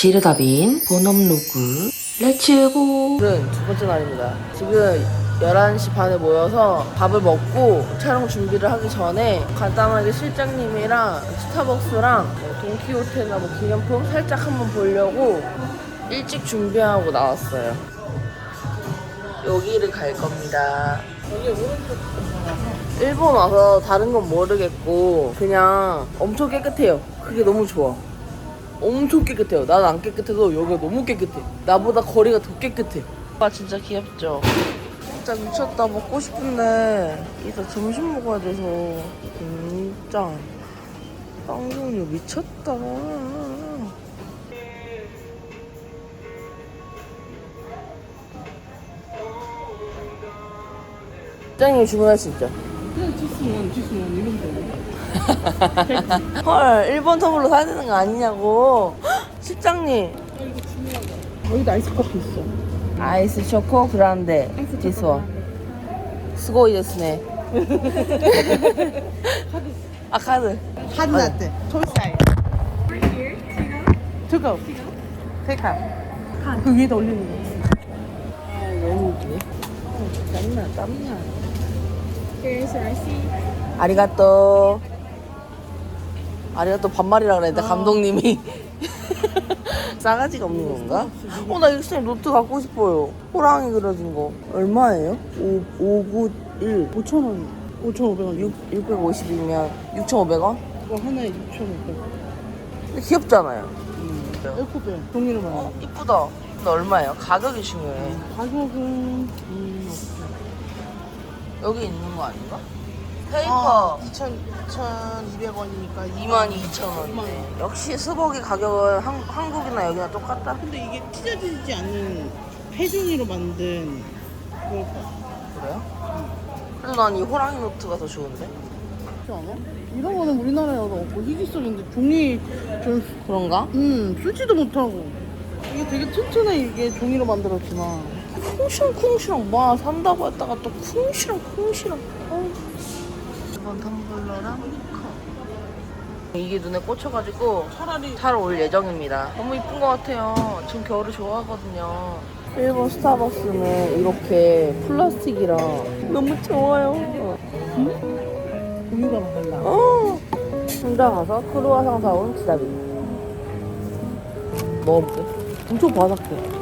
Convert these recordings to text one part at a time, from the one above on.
지르다빈 본업 로그. 렛츠고. 오늘은 두 번째 날입니다. 지금 11시 반에 모여서 밥을 먹고 촬영 준비를 하기 전에 간단하게 실장님이랑 스타벅스랑 뭐 돈키호테나 뭐 기념품 살짝 한번 보려고 일찍 준비하고 나왔어요. 여기를 갈 겁니다. 일본 와서 다른 건 모르겠고 그냥 엄청 깨끗해요. 그게 너무 좋아 엄청 깨끗해요. 난 안 깨끗해도 여기가 너무 깨끗해. 나보다 거리가 더 깨끗해. 아 진짜 귀엽죠? 진짜 미쳤다. 먹고 싶은데 이따 점심 먹어야 돼서 진짜 빵종류 미쳤다. 짱이 주문하시죠? 그냥 지스몬 지스몬 이런 거 헐, 일본 선물로 사야 되는 거 아니냐고. 실장님. 여기도 아이스 커피 있어 아이스 초코 그란데 this one すごいですね아 카드 한 라떼 톨사이 뜨거 테이크 그 위에다 올리는 거 아 너무 웃기네 땀나 땀나 Here's your receipt. 아리가또. 아리가또 반말이라 그랬는데 감독님이. 싸가지가 없는 건가? 어나 일생 노트 갖고 싶어요. 호랑이 그려진 거. 얼마예요? 5, 591 5,000원. 5,500원. 650이면 6,500원? 이거 하나에 6,500원 근데 귀엽잖아요. 에코백 종이로 어 말해 이쁘다. 근데 얼마예요? 가격이 중요해. 가격은 음, 여기 있는 거 아닌가? 페이퍼 2,000, 2,200원이니까 22,000원이네 역시 스벅이 가격은 한, 한국이나 여기나 똑같다 근데 이게 찢어지지 않는 폐종이로 만든 그럴까? 그래요? 그래도 난 이 호랑이 노트가 더 좋은데 그렇지 않아? 이런 거는 우리나라에도 없고 희귀성인데 종이 좀 그런가? 음, 쓰지도 못하고. 이게 되게 튼튼해, 이게 종이로 만들었지만. 쿵시렁 쿵시렁 뭐 산다고 했다가 또 쿵시렁 쿵시렁 어. 이번 텀블러랑 컵 이게 눈에 꽂혀가지고 차라리 사러 올 예정입니다. 너무 이쁜 것 같아요. 전 겨울을 좋아하거든요. 일본 스타벅스는 이렇게 플라스틱이라 너무 좋아요. 종이가 막 달라. 어. 혼자 가서 크루아상 사온 지다비. 먹어볼게. 엄청 바삭해.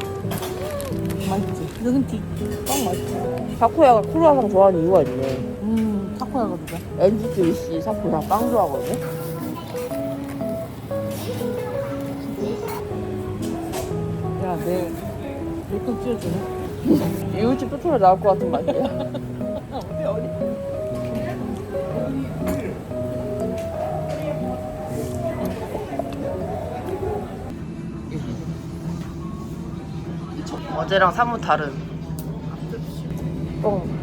맛있지? 디, 빵 맛있어. 사쿠야가 크루아상 좋아하는 이유가 있네. 음, 타코야가 보다. NCT 씨 사쿠야 빵 좋아하거든. 야, 내, 내거 찢어주네. 이웃집 표초에 나올 것 같은 맛이야. 어제랑 사뭇 다른. 뻥.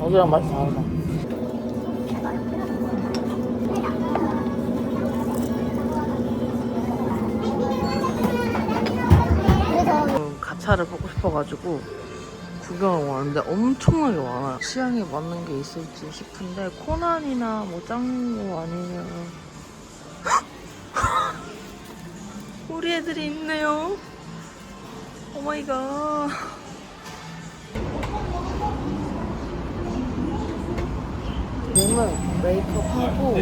어제랑 맛이 다르다. 음, 가차를 보고 싶어가지고 구경을 왔는데 엄청나게 많아요. 취향에 맞는 게 있을지 싶은데 코난이나 뭐 짱구 아니면 우리 애들이 있네요. 오마이갓. 지금은 메이크업하고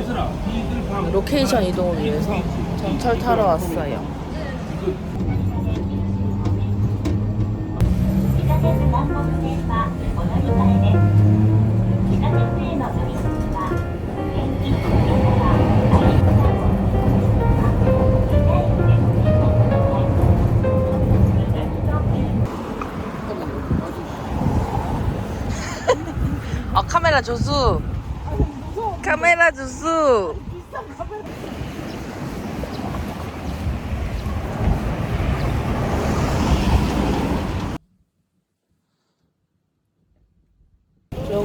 로케이션 이동을 위해서 전철 타러 왔어요. 아 카메라 조수. 카메라 조수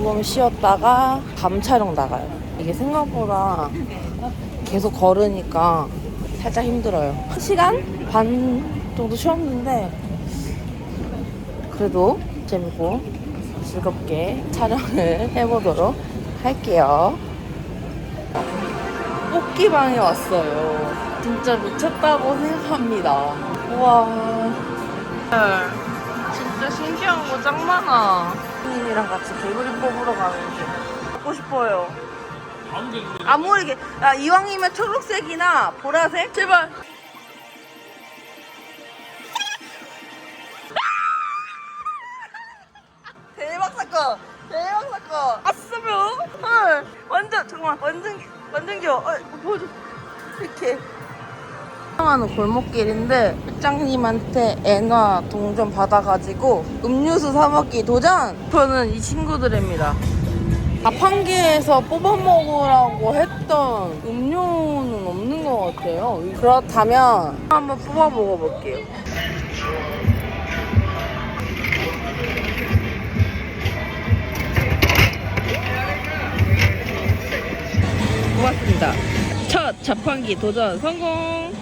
조금 쉬었다가 밤 촬영 나가요 이게 생각보다 계속 걸으니까 살짝 힘들어요 한 시간 반 정도 쉬었는데 그래도 재밌고 즐겁게 촬영을 해보도록 할게요. 뽑기방에 왔어요. 진짜 미쳤다고 생각합니다. 우와. 헐, 진짜 신기한 거 짱 많아. 님이랑 같이 개구리 뽑으러 가는데 먹고 싶어요. 아무리 이게 야, 이왕이면 초록색이나 보라색 제발. 대박 사건! 대박 사건! 헐 완전 잠깐만 완전 완전 귀여워. 어, 보여줘. 이렇게. 사랑하는 골목길인데 회장님한테 애나 동전 받아가지고 음료수 사 먹기 도전! 저는 이 친구들입니다. 개에서 뽑아 먹으라고 했던 음료는 없는 것 같아요. 그렇다면 한번 뽑아 먹어볼게요. 고맙습니다. 첫 자판기 도전 성공!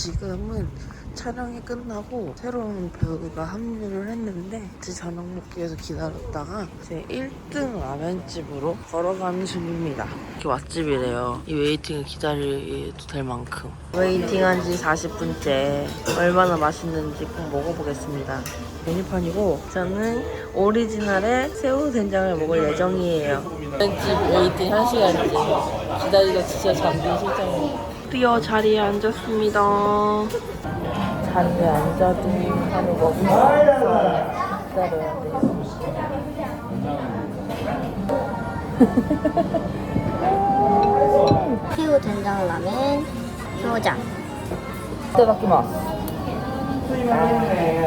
지금은 촬영이 끝나고 새로운 배우가 합류를 했는데 제 저녁 먹기 위해서 기다렸다가 제 1등 라면집으로 걸어가는 중입니다. 이렇게 맛집이래요. 이 웨이팅을 기다려도 될 만큼. 웨이팅한 지 40분째 얼마나 맛있는지 꼭 먹어보겠습니다. 메뉴판이고 저는 오리지널의 새우 된장을 먹을 예정이에요. 라면집 웨이팅 1시간째 기다리다 진짜 잠든 실정이에요. 드디어 자리에 앉았습니다. 자리에 앉아도 하루 먹으면 기다려야 돼요. 새우 된장 라멘, 효장. 이따 닦기 맛. 아, 네,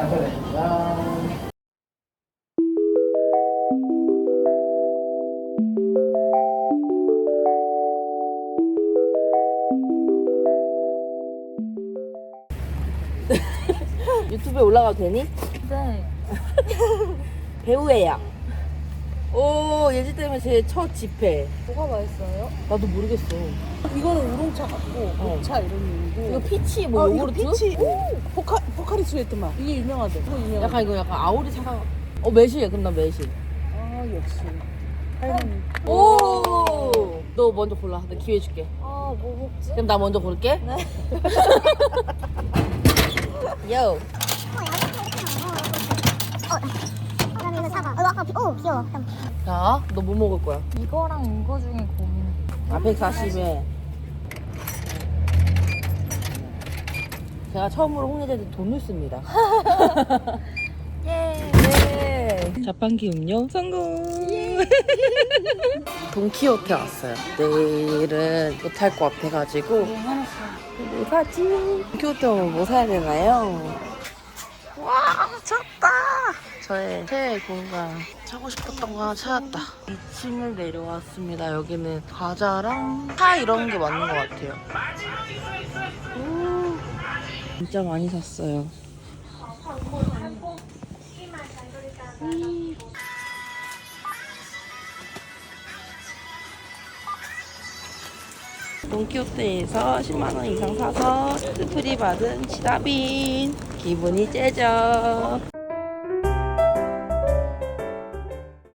유튜브에 올라가도 되니? 네. 배우예요. 오, 예지 때문에 제 첫 집회. 뭐가 맛있어요? 나도 모르겠어. 이거는 우롱차 같고 어. 녹차 이런 이유고 이거 피치 뭐 어, 이거 요구르트? 피치 포카 포카리 스웨트 맛 이게 유명하대 이거 유명하대 약간 이거 약간 아오리 사과. 어 매실이야. 그럼 나 매실. 아 역시 할머니 오. 너 먼저 골라. 나 기회 줄게. 아, 뭐 먹지? 그럼 나 먼저 고를게. 네. 요. 그다음에 사과 어 아까 비- 오 귀여워 자, 너 뭐 먹을 거야? 이거랑 이거 중에 고민. 아, 140에. 제가 처음으로 홍례대 때 돈을 씁니다. 예. 네. 자판기 음료 성공. 돈키호테 왔어요. 내일은 못할 것 같아가지고. 뭐 사지? 돈키호테 오면 뭐 사야 되나요? 와, 미쳤다. 저의 최애 공간. 사고 싶었던 거 하나 찾았다. 2층을 내려왔습니다. 여기는 과자랑 차 이런 게 많은 것 같아요. 오, 진짜 많이 샀어요. 돈키호테에서 10만원 이상 사서 스프리 받은 지다빈. 기분이 째져